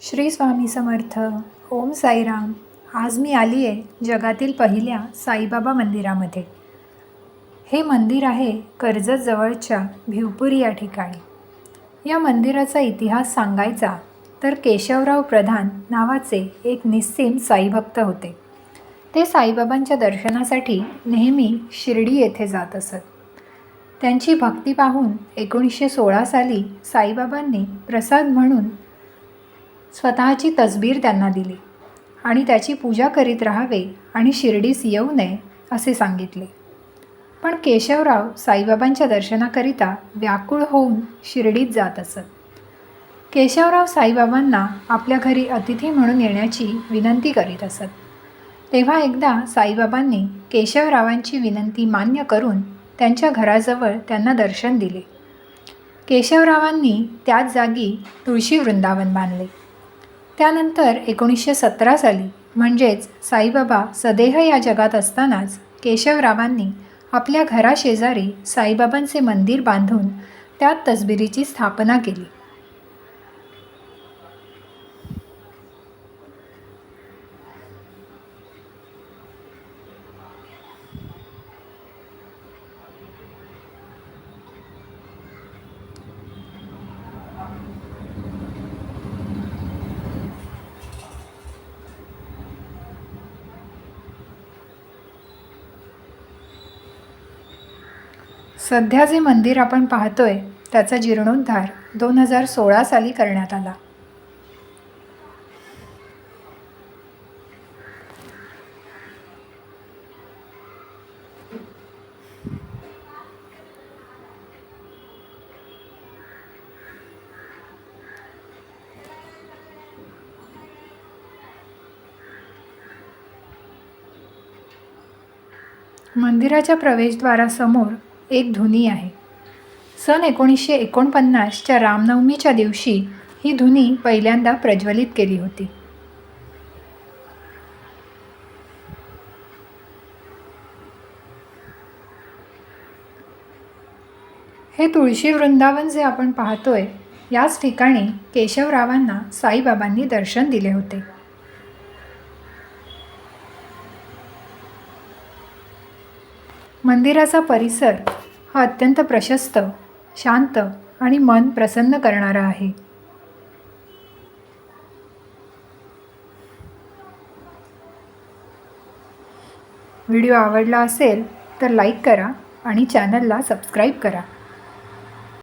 श्री स्वामी समर्थ. ओम साईराम. आज मी आली आहे जगातील पहिल्या साईबाबा मंदिरामध्ये. हे मंदिर आहे कर्जत जवळच्या भिवपुरी या ठिकाणी. या मंदिराचा इतिहास सांगायचा तर केशवराव प्रधान नावाचे एक निस्सीम साईभक्त होते. ते साईबाबांच्या दर्शनासाठी नेहमी शिर्डी येथे जात असत. त्यांची भक्ती पाहून एकोणीसशे सोळा साली साईबाबांनी प्रसाद म्हणून स्वतःची तसबीर त्यांना दिली आणि त्याची पूजा करीत राहावे आणि शिर्डीस येऊ नये असे सांगितले. पण केशवराव साईबाबांच्या दर्शनाकरिता व्याकुळ होऊन शिर्डीत जात असत. केशवराव साईबाबांना आपल्या घरी अतिथी म्हणून येण्याची विनंती करीत असत. तेव्हा एकदा साईबाबांनी केशवरावांची विनंती मान्य करून त्यांच्या घराजवळ त्यांना दर्शन दिले. केशवरावांनी त्याच जागी तुळशी वृंदावन बांधले. त्यानंतर एकोणीसशे सतरा साली म्हणजेच साईबाबा सदेह या जगात असतानाच केशवरावांनी आपल्या घराशेजारी साईबाबांचे मंदिर बांधून त्यात तसबिरीची स्थापना केली. सध्या जे मंदिर आपण पाहतोय त्याचा जीर्णोद्धार दोन हजार सोळा साली करण्यात आला. मंदिराच्या प्रवेशद्वारासमोर एक धुनी आहे. सन एकोणीसशे एकोणपन्नासच्या रामनवमीच्या दिवशी ही धुनी पहिल्यांदा प्रज्वलित केली होती. हे तुळशी वृंदावन जे आपण पाहतोय याच ठिकाणी केशवरावांना साईबाबांनी दर्शन दिले होते. मंदिराचा परिसर हा अत्यंत प्रशस्त शांत आणि मन प्रसन्न करणारा आहे. व्हिडिओ आवडला असेल तर लाईक करा आणि चॅनलला सबस्क्राईब करा.